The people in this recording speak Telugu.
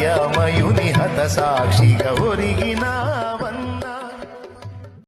ప్రవీణన్న హత సాక్షిగా ఒరిగినా.